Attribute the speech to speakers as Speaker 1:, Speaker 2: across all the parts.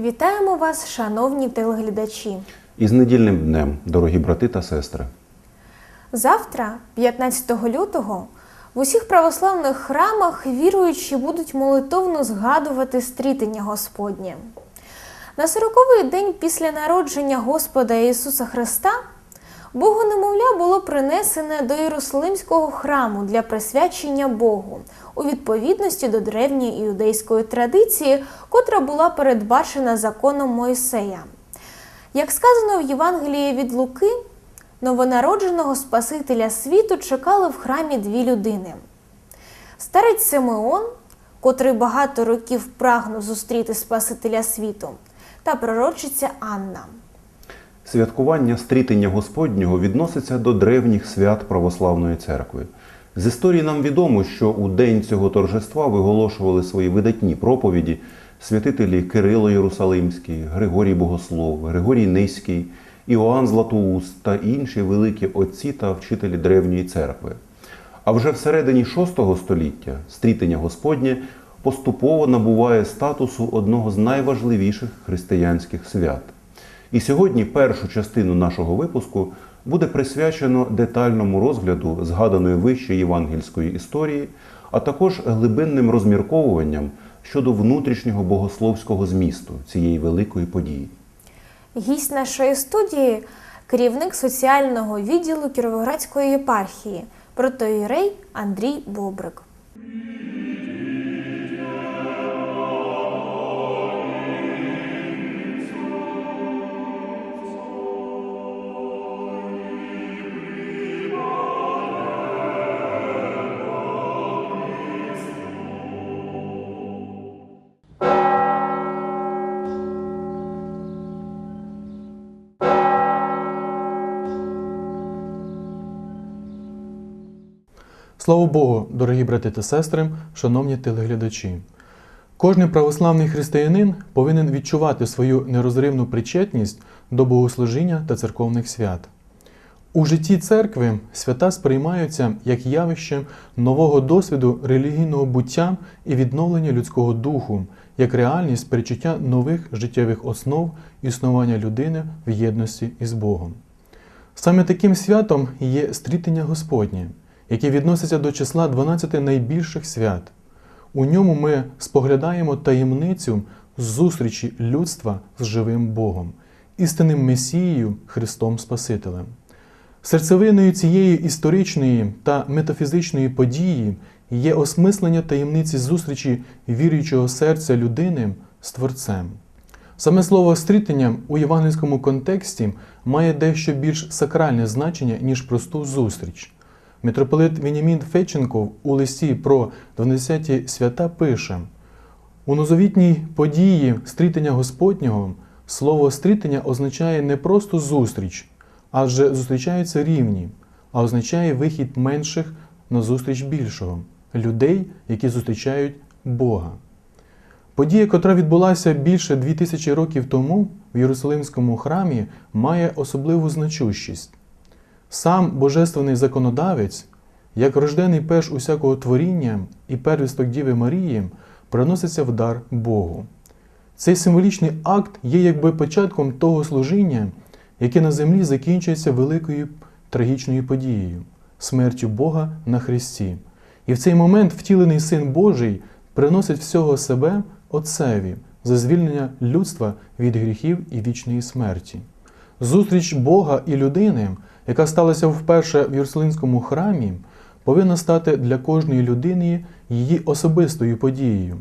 Speaker 1: Вітаємо вас, шановні телеглядачі.
Speaker 2: Із недільним днем, дорогі брати та сестри.
Speaker 1: Завтра, 15 лютого, в усіх православних храмах віруючі будуть молитовно згадувати стрітення Господнє. На сороковий день після народження Господа Ісуса Христа Богу немовля було принесене до Єрусалимського храму для присвячення Богу у відповідності до древньої іудейської традиції, котра була передбачена законом Мойсея. Як сказано в Євангелії від Луки, новонародженого Спасителя світу чекали в храмі дві людини. Старець Симеон, котрий багато років прагнув зустріти Спасителя світу, та пророчиця Анна.
Speaker 2: Святкування стрітення Господнього відноситься до древніх свят Православної церкви. З історії нам відомо, що у день цього торжества виголошували свої видатні проповіді святителі Кирило Єрусалимський, Григорій Богослов, Григорій Низький, Іоанн Златоуст та інші великі отці та вчителі древньої церкви. А вже всередині VI століття стрітення Господнє поступово набуває статусу одного з найважливіших християнських свят. І сьогодні першу частину нашого випуску буде присвячено детальному розгляду згаданої вище євангельської історії, а також глибинним розмірковуванням щодо внутрішнього богословського змісту цієї великої події.
Speaker 1: Гість нашої студії керівник соціального відділу Кіровоградської єпархії, протоїрей Андрій Бобрик.
Speaker 3: Слава Богу, дорогі брати та сестри, шановні телеглядачі. Кожний православний християнин повинен відчувати свою нерозривну причетність до богослужіння та церковних свят. У житті церкви свята сприймаються як явище нового досвіду релігійного буття і відновлення людського духу, як реальність перечуття нових життєвих основ існування людини в єдності із Богом. Саме таким святом є стрітення Господнє, яке відноситься до числа 12 найбільших свят. У ньому ми споглядаємо таємницю зустрічі людства з живим Богом, істинним Месією Христом Спасителем. Серцевиною цієї історичної та метафізичної події є осмислення таємниці зустрічі віруючого серця людини з Творцем. Саме слово стрітення у євангельському контексті має дещо більш сакральне значення, ніж просту зустріч. Митрополит Венімін Феченков у листі про 12 свята пише: у нозовітній події стрітення Господнього слово стрітення означає не просто зустріч, адже зустрічаються рівні, а означає вихід менших на зустріч більшого людей, які зустрічають Бога. Подія, котра відбулася більше 2000 років тому в Єрусалимському храмі, має особливу значущість. Сам Божественний законодавець, як рождений перш усякого творіння і первісток Діви Марії, приноситься в дар Богу. Цей символічний акт є якби початком того служіння, яке на землі закінчується великою трагічною подією смертю Бога на Христі. І в цей момент втілений Син Божий приносить всього себе Отцеві за звільнення людства від гріхів і вічної смерті. Зустріч Бога і людини, яка сталася вперше в Єрусалимському храмі, повинна стати для кожної людини її особистою подією.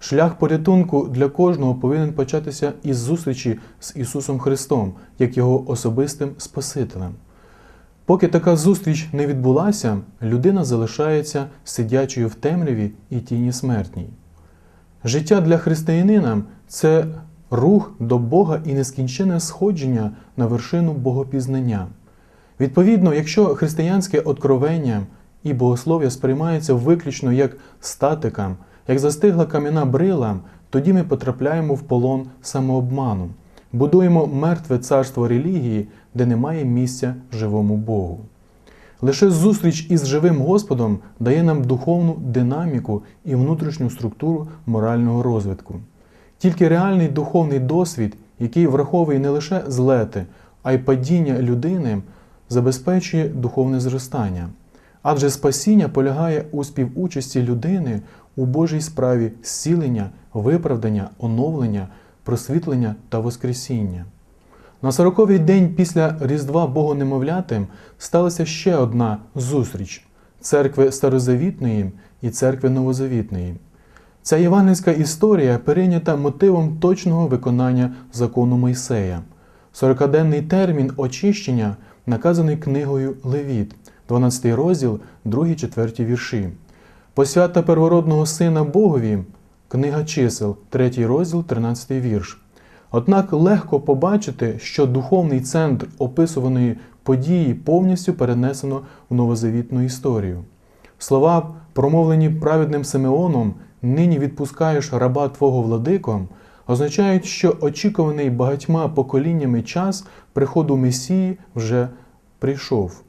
Speaker 3: Шлях порятунку для кожного повинен початися із зустрічі з Ісусом Христом, як Його особистим Спасителем. Поки така зустріч не відбулася, людина залишається сидячою в темряві і тіні смертній. Життя для християнина це рух до Бога і нескінчене сходження на вершину богопізнання. Відповідно, якщо християнське откровення і богослов'я сприймаються виключно як статика, як застигла кам'яна брила, тоді ми потрапляємо в полон самообману, будуємо мертве царство релігії, де немає місця живому Богу. Лише зустріч із живим Господом дає нам духовну динаміку і внутрішню структуру морального розвитку. Тільки реальний духовний досвід, який враховує не лише злети, а й падіння людини, забезпечує духовне зростання. Адже спасіння полягає у співучасті людини у Божій справі зцілення, виправдання, оновлення, просвітлення та воскресіння. На сороковий день після Різдва Богонемовляти сталася ще одна зустріч церкви Старозавітної і церкви Новозавітної. Ця євангельська історія перейнята мотивом точного виконання закону Мойсея. Сорокаденний термін очищення наказаний книгою Левіт, 12 розділ, 2-4 вірші. Посвята первородного сина Богові, книга чисел, 3 розділ, 13 вірш. Однак легко побачити, що духовний центр описуваної події повністю перенесено в новозавітну історію. Слова, промовлені праведним Симеоном, нині відпускаєш раба Твого владико, означають, що очікуваний багатьма поколіннями час приходу Месії вже прийшов.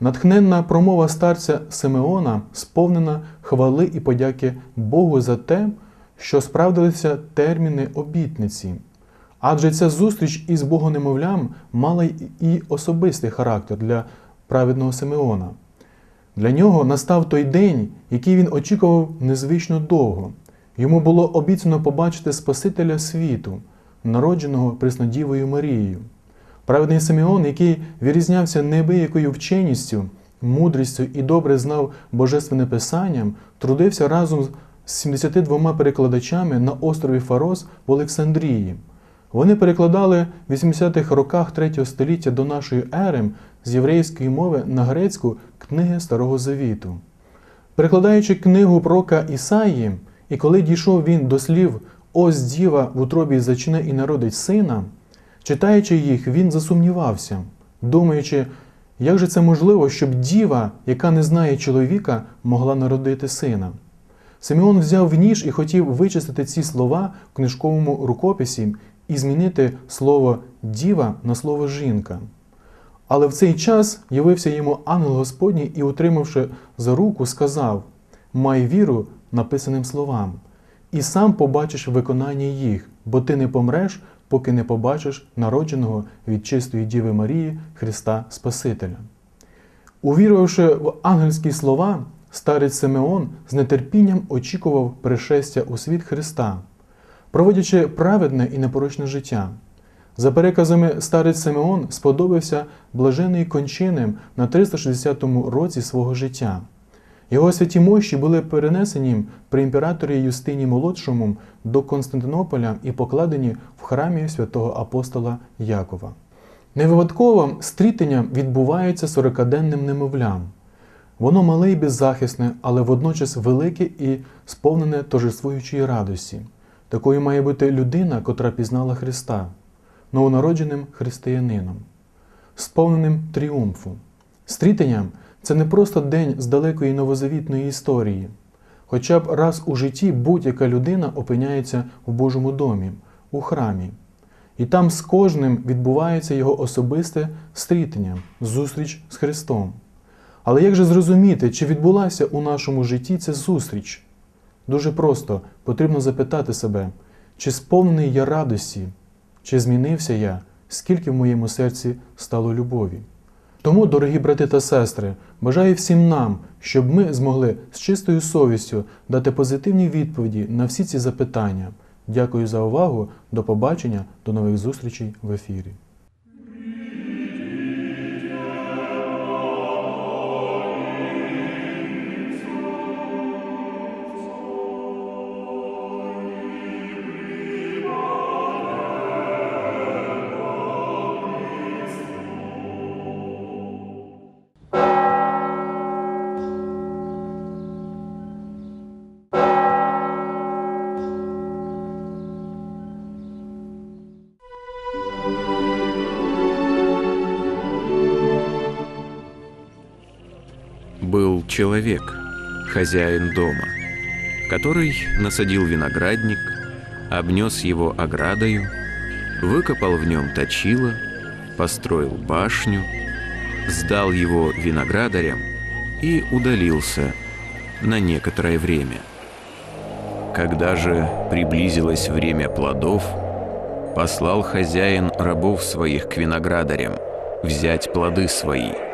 Speaker 3: Натхненна промова старця Симеона сповнена хвали і подяки Богу за те, що справдилися терміни обітниці. Адже ця зустріч із Богонемовлям мала і особистий характер для праведного Симеона. Для нього настав той день, який він очікував незвично довго. Йому було обіцяно побачити Спасителя світу, народженого Преснодівою Марією. Праведний Симеон, який вирізнявся неабиякою вченістю, мудрістю і добре знав Божественне Писання, трудився разом з 72 перекладачами на острові Фарос в Олександрії. Вони перекладали в 80-х роках 3 століття до нашої ери з єврейської мови на грецьку книги Старого Завіту. Перекладаючи книгу пророка Ісаї, і коли дійшов він до слів Ось діва в утробі зачне і народить сина, читаючи їх, він засумнівався, думаючи, як же це можливо, щоб діва, яка не знає чоловіка, могла народити сина. Симеон взяв ніж і хотів вичистити ці слова в книжковому рукописі і змінити слово діва на слово жінка. Але в цей час явився йому ангел Господній і, утримавши за руку, сказав: Май віру написаним словам, і сам побачиш виконання їх, бо ти не помреш, поки не побачиш народженого від чистої Діви Марії Христа Спасителя. Увірувавши в ангельські слова, старець Симеон з нетерпінням очікував пришестя у світ Христа, проводячи праведне і непорочне життя. За переказами старець Симеон сподобався блаженої кончини на 360-му році свого життя. Його святі мощі були перенесені при імператорі Юстині Молодшому до Константинополя і покладені в храмі святого апостола Якова. Невипадково стрітення відбувається сорокаденним немовлям. Воно мале і беззахисне, але водночас велике і сповнене торжествуючої радості. Такою має бути людина, котра пізнала Христа, новонародженим християнином, сповненим тріумфу. Стрітення це не просто день з далекої новозавітної історії. Хоча б раз у житті будь-яка людина опиняється в Божому домі, у храмі. І там з кожним відбувається його особисте стрітення, зустріч з Христом. Але як же зрозуміти, чи відбулася у нашому житті ця зустріч? Дуже просто потрібно запитати себе, чи сповнений я радості, чи змінився я, скільки в моєму серці стало любові. Тому, дорогі брати та сестри, бажаю всім нам, щоб ми змогли з чистою совістю дати позитивні відповіді на всі ці запитання. Дякую за увагу. До побачення, до нових зустрічей в ефірі.
Speaker 4: Человек, хозяин дома, который насадил виноградник, обнес его оградою, выкопал в нем точило, построил башню, сдал его виноградарям и удалился на некоторое время. Когда же приблизилось время плодов, послал хозяин рабов своих к виноградарям взять плоды свои.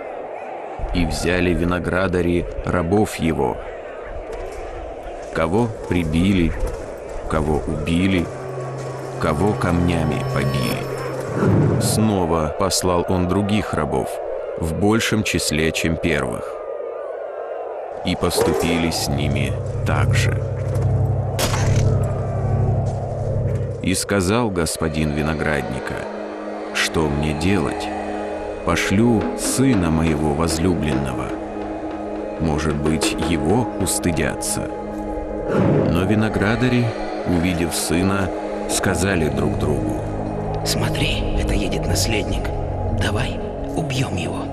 Speaker 4: И взяли виноградари рабов его. Кого прибили, кого убили, кого камнями побили. Снова послал он других рабов, в большем числе, чем первых. И поступили с ними так же. И сказал господин виноградника, что мне делать? Пошлю сына моего возлюбленного. Может быть, его устыдятся. Но виноградари, увидев сына, сказали друг другу,
Speaker 5: Смотри, это едет наследник. Давай убьем его.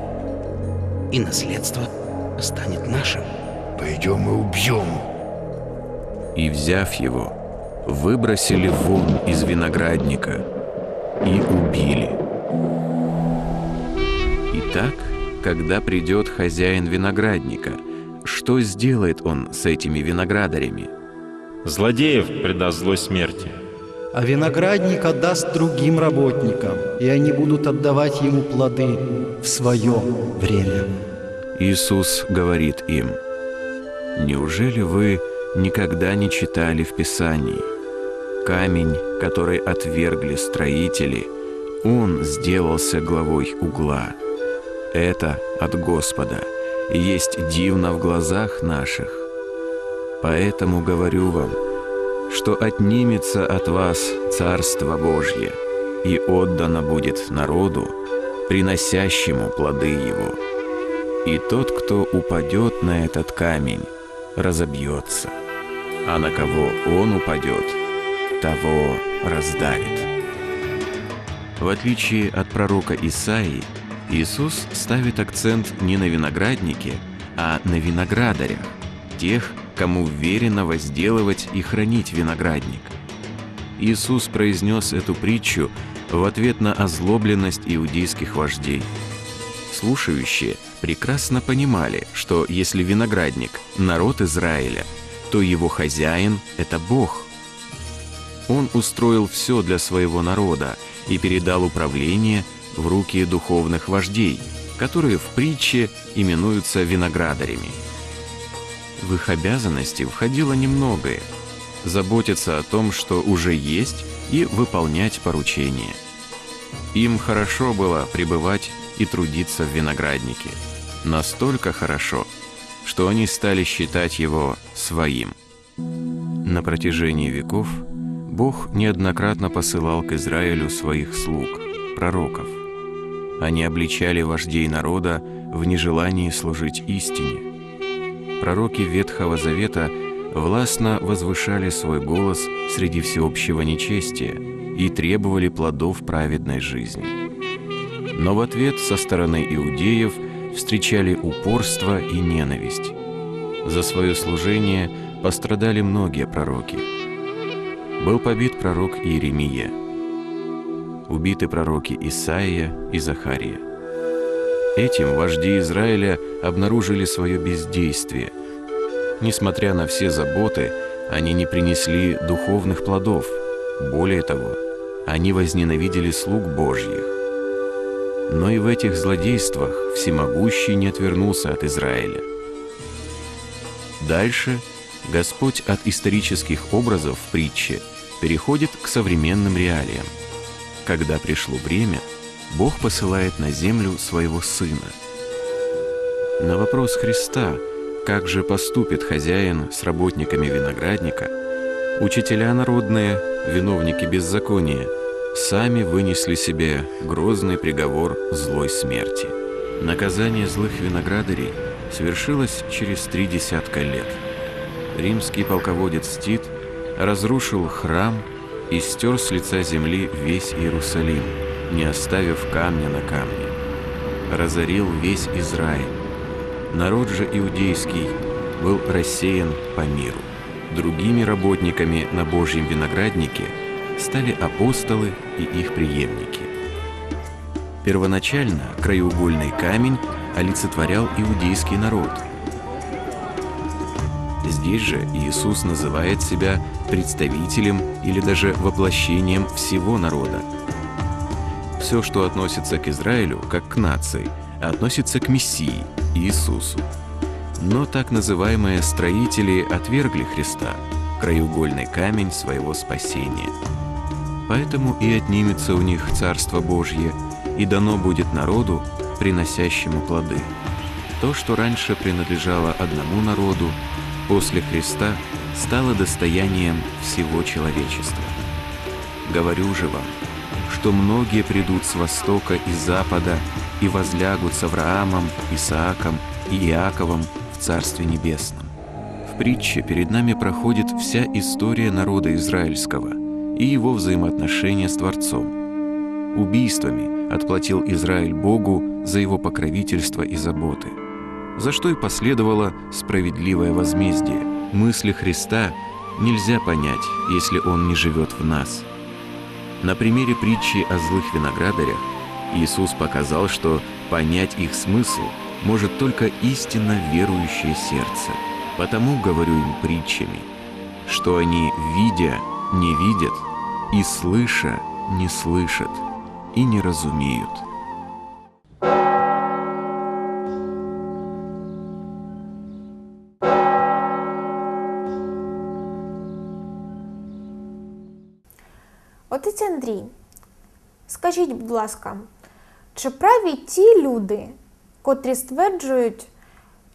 Speaker 5: И наследство станет нашим.
Speaker 6: Пойдем и убьем.
Speaker 4: и, взяв его, выбросили вон из виноградника и убили. Когда придет хозяин виноградника, что сделает он с этими виноградарями?
Speaker 7: Злодеев предаст злой смерти.
Speaker 8: А виноградник отдаст другим работникам, и они будут отдавать ему плоды в свое время.
Speaker 4: Иисус говорит им, «Неужели вы никогда не читали в Писании? Камень, который отвергли строители, он сделался главой угла. Это от Господа, есть дивно в глазах наших. Поэтому говорю вам, что отнимется от вас Царство Божье, и отдано будет народу, приносящему плоды его. И тот, кто упадет на этот камень, разобьется, а на кого он упадет, того раздавит. В отличие от пророка Исаии, Иисус ставит акцент не на винограднике, а на виноградарях, тех, кому верено возделывать и хранить виноградник. Иисус произнес эту притчу в ответ на озлобленность иудейских вождей. Слушающие прекрасно понимали, что если виноградник – народ Израиля, то его хозяин – это Бог. Он устроил все для своего народа и передал управление в руки духовных вождей, которые в притче именуются виноградарями. В их обязанности входило немногое – заботиться о том, что уже есть, и выполнять поручения. Им хорошо было пребывать и трудиться в винограднике. Настолько хорошо, что они стали считать его своим. На протяжении веков Бог неоднократно посылал к Израилю своих слуг, пророков. Они обличали вождей народа в нежелании служить истине. Пророки Ветхого Завета властно возвышали свой голос среди всеобщего нечестия и требовали плодов праведной жизни. Но в ответ со стороны иудеев встречали упорство и ненависть. За свое служение пострадали многие пророки. Был побит пророк Иеремия. Убиты пророки Исаия и Захария. Этим вожди Израиля обнаружили свое бездействие. Несмотря на все заботы, они не принесли духовных плодов. Более того, они возненавидели слуг Божьих. Но и в этих злодействах всемогущий не отвернулся от Израиля. Дальше Господь от исторических образов в притче переходит к современным реалиям. Когда пришло время, Бог посылает на землю своего Сына. На вопрос Христа, как же поступит хозяин с работниками виноградника, учителя народные, виновники беззакония, сами вынесли себе грозный приговор злой смерти. Наказание злых виноградарей свершилось через три десятка лет. Римский полководец Тит разрушил храм и стер с лица земли весь Иерусалим, не оставив камня на камне. Разорил весь Израиль. Народ же иудейский был рассеян по миру. Другими работниками на Божьем винограднике стали апостолы и их преемники. Первоначально краеугольный камень олицетворял иудейский народ. Здесь же Иисус называет себя представителем или даже воплощением всего народа. Все, что относится к Израилю, как к нации, относится к Мессии, Иисусу. Но так называемые строители отвергли Христа, краеугольный камень своего спасения. Поэтому и отнимется у них Царство Божье, и дано будет народу, приносящему плоды. То, что раньше принадлежало одному народу, после Христа стало достоянием всего человечества. Говорю же вам, что многие придут с востока и запада и возлягут с Авраамом, Исааком и Иаковом в Царстве Небесном. В притче перед нами проходит вся история народа израильского и его взаимоотношения с Творцом. Убийствами отплатил Израиль Богу за его покровительство и заботы, за что и последовало справедливое возмездие. Мысли Христа нельзя понять, если Он не живет в нас. На примере притчи о злых виноградарях Иисус показал, что понять их смысл может только истинно верующее сердце. Потому говорю им притчами, что они, видя, не видят, и слыша, не слышат, и не разумеют.
Speaker 1: Отець Андрій, скажіть, будь ласка, чи праві ті люди, котрі стверджують,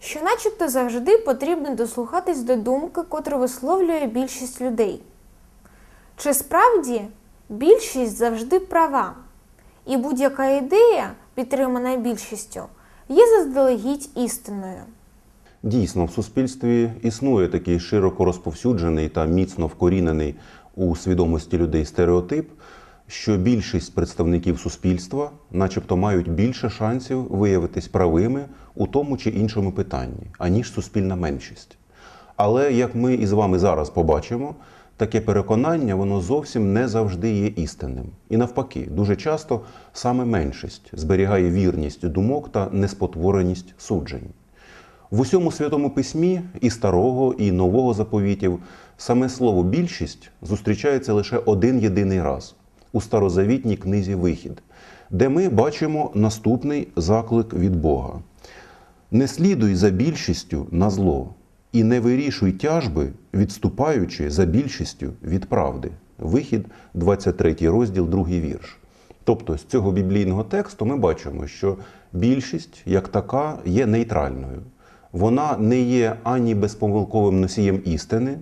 Speaker 1: що начебто завжди потрібно дослухатись до думки, котру висловлює більшість людей? Чи справді більшість завжди права, і будь-яка ідея, підтримана більшістю, є заздалегідь істинною?
Speaker 2: Дійсно, в суспільстві існує такий широко розповсюджений та міцно вкорінений у свідомості людей стереотип, що більшість представників суспільства, начебто, мають більше шансів виявитись правими у тому чи іншому питанні, аніж суспільна меншість. Але як ми із вами зараз побачимо, таке переконання воно зовсім не завжди є істинним. І навпаки, дуже часто саме меншість зберігає вірність думок та неспотвореність суджень. В усьому святому письмі і старого, і нового заповітів саме слово більшість зустрічається лише один єдиний раз у старозавітній книзі Вихід, де ми бачимо наступний заклик від Бога: не слідуй за більшістю на зло, і не вирішуй тяжби, відступаючи за більшістю від правди. Вихід, 23 розділ, 2 вірш. Тобто з цього біблійного тексту ми бачимо, що більшість як така є нейтральною. Вона не є ані безпомилковим носієм істини,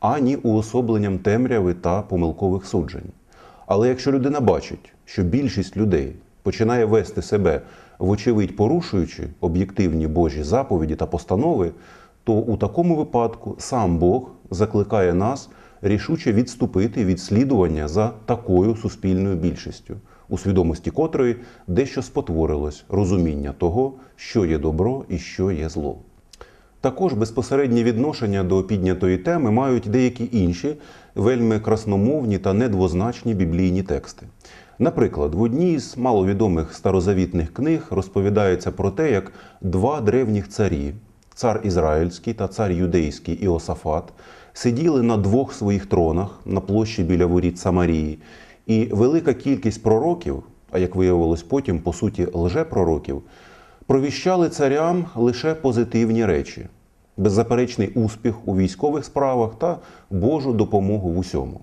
Speaker 2: ані уособленням темряви та помилкових суджень. Але якщо людина бачить, що більшість людей починає вести себе, вочевидь порушуючи об'єктивні Божі заповіді та постанови, то у такому випадку сам Бог закликає нас рішуче відступити від слідування за такою суспільною більшістю, у свідомості котрої дещо спотворилось розуміння того, що є добро і що є зло. Також безпосереднє відношення до піднятої теми мають деякі інші вельми красномовні та недвозначні біблійні тексти. Наприклад, в одній з маловідомих старозавітних книг розповідається про те, як два древніх царі, цар Ізраїльський та цар юдейський Іосафат, сиділи на двох своїх тронах на площі біля воріт Самарії, і велика кількість пророків, а як виявилось потім, по суті, лжепророків, провіщали царям лише позитивні речі, беззаперечний успіх у військових справах та Божу допомогу в усьому.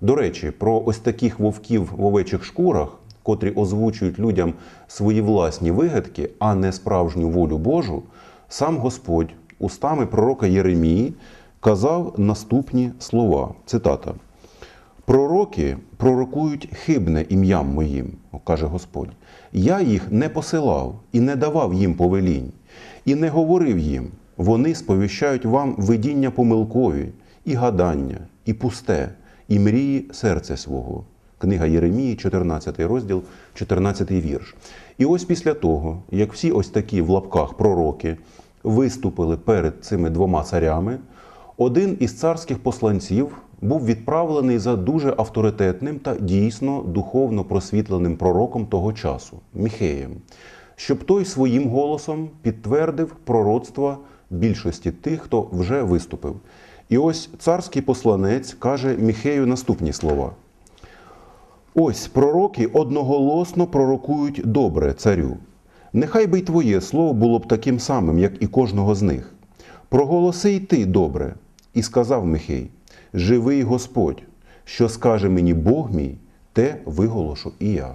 Speaker 2: До речі, про ось таких вовків в овечих шкурах, котрі озвучують людям свої власні вигадки, а не справжню волю Божу, сам Господь устами пророка Єремії казав наступні слова. Цитата. Пророки пророкують хибне ім'ям моїм, каже Господь. Я їх не посилав і не давав їм повелінь, і не говорив їм. Вони сповіщають вам видіння помилкові, і гадання, і пусте, і мрії серця свого. Книга Єремії, 14 розділ, 14 вірш. І ось після того, як всі ось такі в лапках пророки виступили перед цими двома царями, один із царських посланців був відправлений за дуже авторитетним та дійсно духовно просвітленим пророком того часу Міхеєм, щоб той своїм голосом підтвердив пророцтва більшості тих, хто вже виступив. І ось царський посланець каже Міхею наступні слова. Ось пророки одноголосно пророкують добре царю. Нехай би й твоє слово було б таким самим, як і кожного з них. Проголоси й ти добре. І сказав Михей: Живий Господь, що скаже мені Бог мій, те виголошу і я.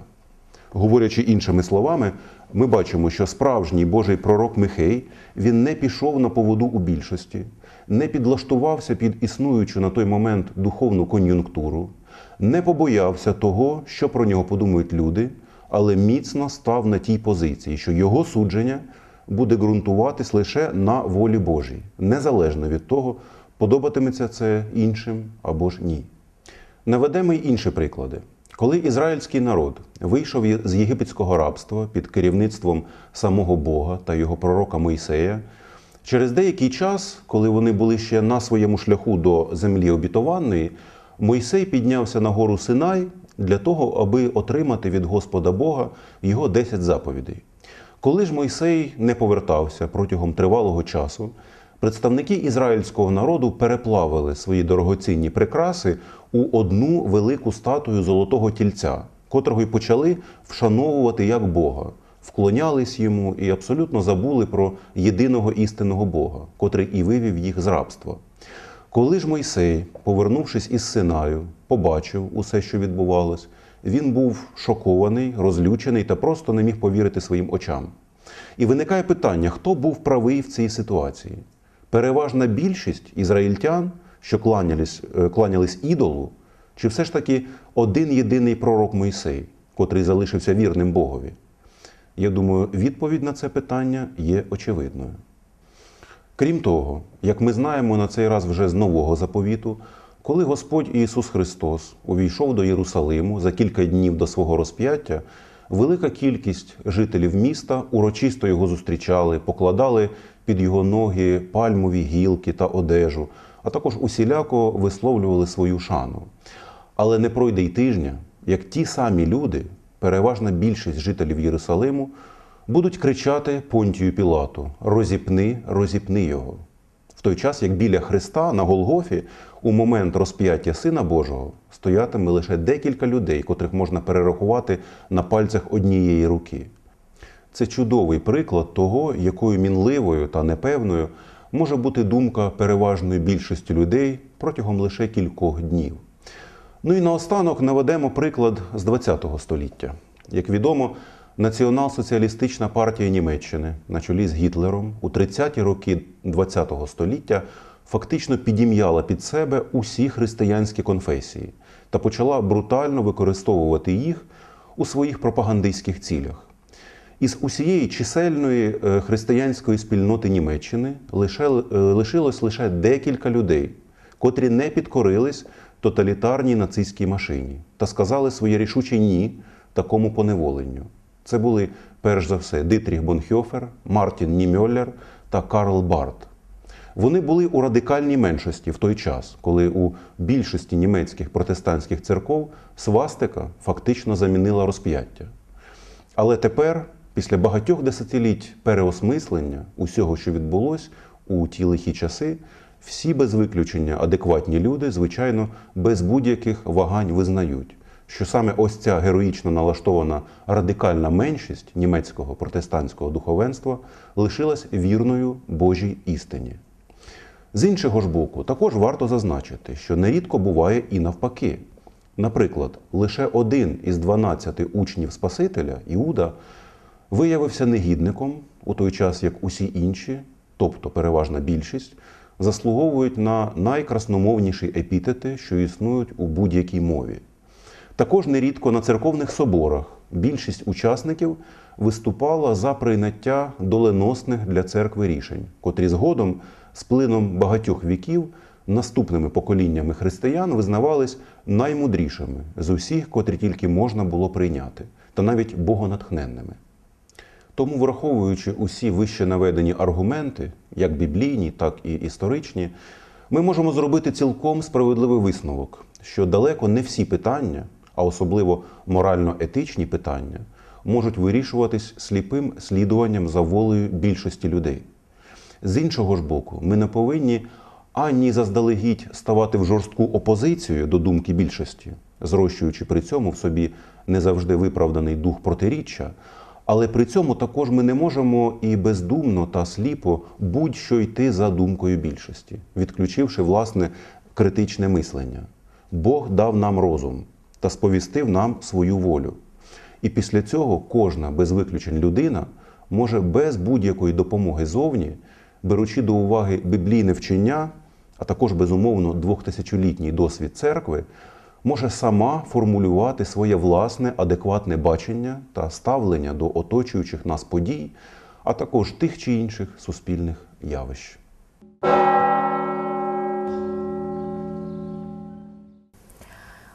Speaker 2: Говорячи іншими словами, ми бачимо, що справжній Божий пророк Михей він не пішов на поводу у більшості, не підлаштувався під існуючу на той момент духовну кон'юнктуру, не побоявся того, що про нього подумають люди, але міцно став на тій позиції, що його судження буде ґрунтуватись лише на волі Божій, незалежно від того, подобатиметься це іншим або ж ні. Наведемо й інші приклади. Коли ізраїльський народ вийшов з єгипетського рабства під керівництвом самого Бога та його пророка Мойсея, через деякий час, коли вони були ще на своєму шляху до землі обітованої, Мойсей піднявся на гору Синай для того, аби отримати від Господа Бога його 10 заповідей. Коли ж Мойсей не повертався протягом тривалого часу, представники ізраїльського народу переплавили свої дорогоцінні прикраси у одну велику статую золотого тільця, котрого й почали вшановувати як Бога, вклонялись йому і абсолютно забули про єдиного істинного Бога, котрий і вивів їх з рабства. Коли ж Мойсей, повернувшись із Синаю, побачив усе, що відбувалось, він був шокований, розлючений та просто не міг повірити своїм очам. І виникає питання, хто був правий в цій ситуації? Переважна більшість ізраїльтян, що кланялись, е, кланялись ідолу, чи все ж таки один єдиний пророк Мойсей, котрий залишився вірним Богові? Я думаю, відповідь на це питання є очевидною. Крім того, як ми знаємо на цей раз вже з нового заповіту, коли Господь Ісус Христос увійшов до Єрусалиму за кілька днів до свого розп'яття, велика кількість жителів міста урочисто його зустрічали, покладали під його ноги пальмові гілки та одежу, а також усіляко висловлювали свою шану. Але не пройде й тижня, як ті самі люди, переважна більшість жителів Єрусалиму, будуть кричати Понтію Пілату: Розіпни, розіпни його. В той час, як біля Христа на Голгофі, у момент розп'яття Сина Божого, стоятиме лише декілька людей, котрих можна перерахувати на пальцях однієї руки. Це чудовий приклад того, якою мінливою та непевною може бути думка переважної більшості людей протягом лише кількох днів. Ну і наостанок наведемо приклад з ХХ століття. Як відомо, Націонал-соціалістична партія Німеччини на чолі з Гітлером у 30-ті роки ХХ століття фактично підім'яла під себе усі християнські конфесії та почала брутально використовувати їх у своїх пропагандистських цілях. Із усієї чисельної е, християнської спільноти Німеччини лише, е, лишилось лише декілька людей, котрі не підкорились тоталітарній нацистській машині та сказали своє рішуче ні такому поневоленню. Це були перш за все Дитріх Бонхьофер, Мартін Німьоллер та Карл Барт. Вони були у радикальній меншості в той час, коли у більшості німецьких протестантських церков свастика фактично замінила розп'яття. Але тепер, після багатьох десятиліть переосмислення усього, що відбулось у ті лихі часи, всі без виключення адекватні люди, звичайно, без будь-яких вагань визнають, що саме ось ця героїчно налаштована радикальна меншість німецького протестантського духовенства лишилась вірною Божій істині. З іншого ж боку, також варто зазначити, що нерідко буває і навпаки. Наприклад, лише один із 12 учнів Спасителя, Іуда, виявився негідником, у той час як усі інші, тобто переважна більшість, заслуговують на найкрасномовніші епітети, що існують у будь-якій мові. Також нерідко на церковних соборах більшість учасників виступала за прийняття доленосних для церкви рішень, котрі згодом з плином багатьох віків наступними поколіннями християн визнавались наймудрішими з усіх, котрі тільки можна було прийняти, та навіть богонатхненними. Тому, враховуючи усі вище наведені аргументи, як біблійні, так і історичні, ми можемо зробити цілком справедливий висновок, що далеко не всі питання, а особливо морально-етичні питання, можуть вирішуватись сліпим слідуванням за волею більшості людей. З іншого ж боку, ми не повинні ані заздалегідь ставати в жорстку опозицію до думки більшості, зрощуючи при цьому в собі не завжди виправданий дух протиріччя, але при цьому також ми не можемо і бездумно та сліпо будь-що йти за думкою більшості, відключивши власне критичне мислення. Бог дав нам розум та сповістив нам свою волю. І після цього кожна без виключень людина може без будь-якої допомоги зовні, беручи до уваги біблійне вчення, а також безумовно двохтисячолітній досвід церкви, може сама формулювати своє власне адекватне бачення та ставлення до оточуючих нас подій, а також тих чи інших суспільних явищ.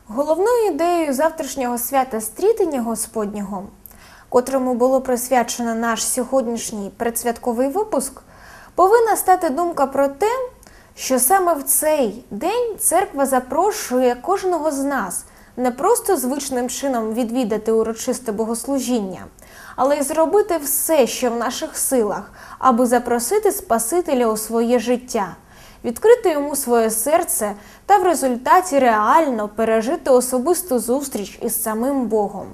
Speaker 1: Головною ідеєю завтрашнього свята стрітення Господнього, котрому було присвячено наш сьогоднішній предсвятковий випуск, повинна стати думка про те, що саме в цей день церква запрошує кожного з нас не просто звичним чином відвідати урочисте богослужіння, але й зробити все, що в наших силах, аби запросити Спасителя у своє життя відкрити йому своє серце та в результаті реально пережити особисту зустріч із самим Богом.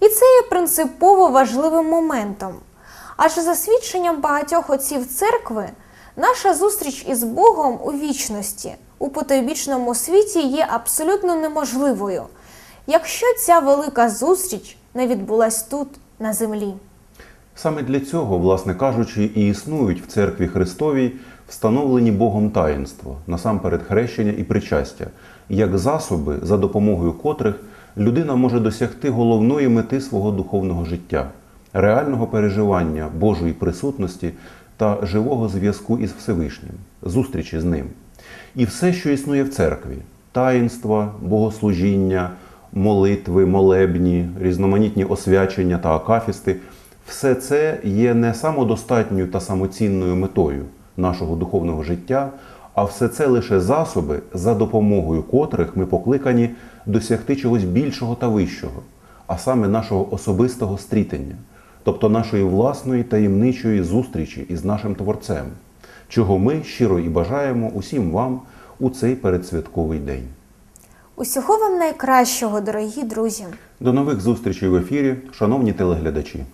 Speaker 1: І це є принципово важливим моментом. Адже за свідченням багатьох отців церкви, наша зустріч із Богом у вічності, у потойбічному світі є абсолютно неможливою, якщо ця велика зустріч не відбулась тут, на землі.
Speaker 2: Саме для цього, власне кажучи, і існують в церкві Христовій встановлені Богом таїнства, насамперед хрещення і причастя, як засоби, за допомогою котрих людина може досягти головної мети свого духовного життя, реального переживання Божої присутності та живого зв'язку із Всевишнім, зустрічі з ним. І все, що існує в церкві таїнства, богослужіння, молитви, молебні, різноманітні освячення та акафісти, все це є не самодостатньою та самоцінною метою нашого духовного життя, а все це лише засоби, за допомогою котрих ми покликані досягти чогось більшого та вищого, а саме нашого особистого стрітення, тобто нашої власної таємничої зустрічі із нашим Творцем, чого ми щиро і бажаємо усім вам у цей передсвятковий день.
Speaker 1: Усього вам найкращого, дорогі друзі!
Speaker 2: До нових зустрічей в ефірі, шановні телеглядачі.